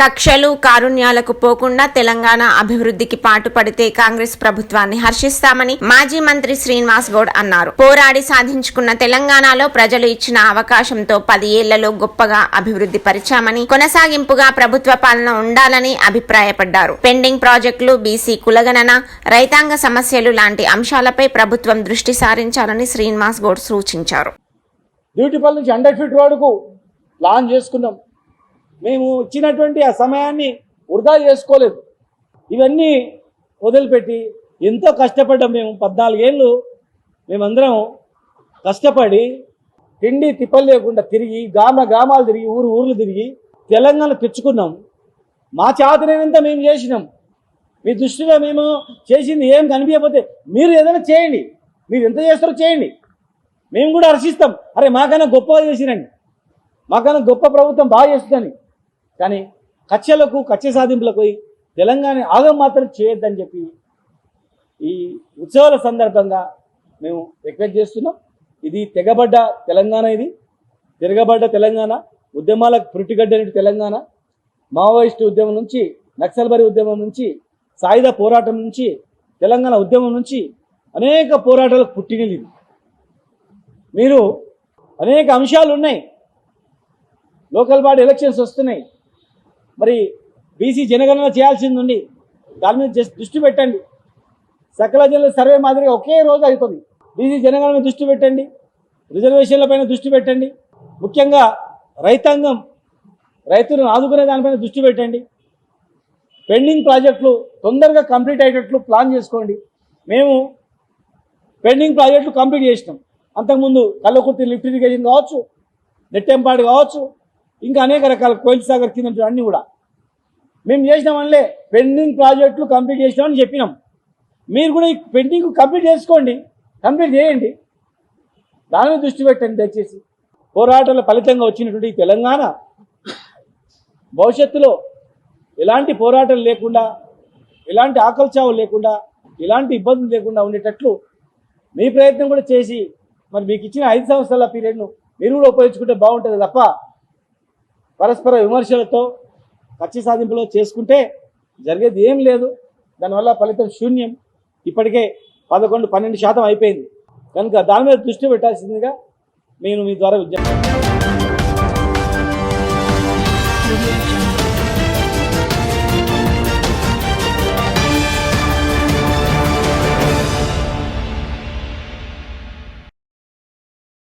కక్షలు కారుణ్యాలకు పోకుండా తెలంగాణ అభివృద్ధికి పాటుపడితే కాంగ్రెస్ ప్రభుత్వాన్ని హర్షిస్తామని మాజీ మంత్రి శ్రీనివాస్ గౌడ్ అన్నారు. పోరాడి సాధించుకున్న తెలంగాణలో ప్రజలు ఇచ్చిన అవకాశంతో పది ఏళ్ళలో గొప్పగా అభివృద్ధి పరిచామని కొనసాగింపుగా ప్రభుత్వ పాలన ఉండాలని అభిప్రాయపడ్డారు. పెండింగ్ ప్రాజెక్టులు బీసీ కులగణన రైతాంగ సమస్యలు లాంటి అంశాలపై ప్రభుత్వం దృష్టి సారించాలని శ్రీనివాస్ గౌడ్ సూచించారు. నుంచి హండ్రెడ్ ఫీట్ రోడ్డుకు ప్లాన్ చేసుకున్నాం. మేము ఇచ్చినటువంటి ఆ సమయాన్ని వృధా చేసుకోలేదు. ఇవన్నీ వదిలిపెట్టి ఎంతో కష్టపడ్డాం మేము పద్నాలుగేళ్ళు మేమందరం కష్టపడి తిండి తిప్పలు లేకుండా తిరిగి గ్రామ గ్రామాలు తిరిగి ఊరు ఊర్లు తిరిగి తెలంగాణ తెచ్చుకున్నాం. మా చేతనైనంత మేము చేసినాం. మీ దృష్టిలో మేము చేసింది ఏం కనిపించకపోతే మీరు ఏదైనా చేయండి. మీరు ఎంత చేస్తారో చేయండి. మేము కూడా హర్షిస్తాం. అరే మాకన్నా గొప్పగా చేసిరండి. మాకన్నా గొప్ప ప్రభుత్వం బాగా చేస్తుందని. కానీ కక్షలకు కక్ష సాధింపులకు పోయి తెలంగాణ ఆగం మాత్రం చేయొద్దని చెప్పి ఈ ఉత్సవాల సందర్భంగా మేము రిక్వెస్ట్ చేస్తున్నాం. ఇది తెగబడ్డ తెలంగాణ ఇది. తిరగబడ్డ తెలంగాణ ఉద్యమాలకు పురిటిగడ్డని తెలంగాణ. మావోయిస్టు ఉద్యమం నుంచి నక్సల్బరి ఉద్యమం నుంచి సాయుధ పోరాటం నుంచి తెలంగాణ ఉద్యమం నుంచి అనేక పోరాటాలకు పుట్టినది మీరు అనేక అంశాలు ఉన్నాయి లోకల్ బాడీ ఎలక్షన్స్ వస్తున్నాయి. మరి బీసీ జనగణన చేయాల్సింది ఉంది దాని మీద జస్ట్ దృష్టి పెట్టండి. సకల జిల్లా సర్వే మాదిరిగా ఒకే రోజు అవుతుంది. బీసీ జనగణన దృష్టి పెట్టండి. రిజర్వేషన్ల పైన దృష్టి పెట్టండి. ముఖ్యంగా రైతాంగం రైతులను ఆదుకునే దానిపైన దృష్టి పెట్టండి. పెండింగ్ ప్రాజెక్టులు తొందరగా కంప్లీట్ అయ్యేటట్లు ప్లాన్ చేసుకోండి. మేము పెండింగ్ ప్రాజెక్టులు కంప్లీట్ చేసినాం. అంతకుముందు కల్లకుర్తి లిఫ్ట్ ఇరిగేషన్ కావచ్చు నెట్టెంపాడు కావచ్చు ఇంకా అనేక రకాల కోయిల్ సాగర్ కింద అన్నీ కూడా. మేము చేసినామనిలే పెండింగ్ ప్రాజెక్టులు కంప్లీట్ చేసినామని చెప్పినాం. మీరు కూడా ఈ పెండింగ్ కంప్లీట్ చేసుకోండి కంప్లీట్ చేయండి. దాని మీద దృష్టి పెట్టండి దయచేసి. పోరాటాల ఫలితంగా వచ్చినటువంటి తెలంగాణ భవిష్యత్తులో ఎలాంటి పోరాటాలు లేకుండా ఎలాంటి ఆకలిచావు లేకుండా ఎలాంటి ఇబ్బందులు లేకుండా ఉండేటట్లు మీ ప్రయత్నం కూడా చేసి మరి మీకు ఇచ్చిన ఐదు సంవత్సరాల పీరియడ్ను మీరు కూడా ఉపయోగించుకుంటే బాగుంటుంది తప్ప పరస్పర విమర్శలతో కక్ష సాధింపులో చేసుకుంటే జరిగేది ఏం లేదు. దానివల్ల ఫలితం శూన్యం. ఇప్పటికే పదకొండు పన్నెండు శాతం అయిపోయింది. కనుక దాని మీద దృష్టి పెట్టాల్సిందిగా నేను మీ ద్వారా విజ్ఞప్తి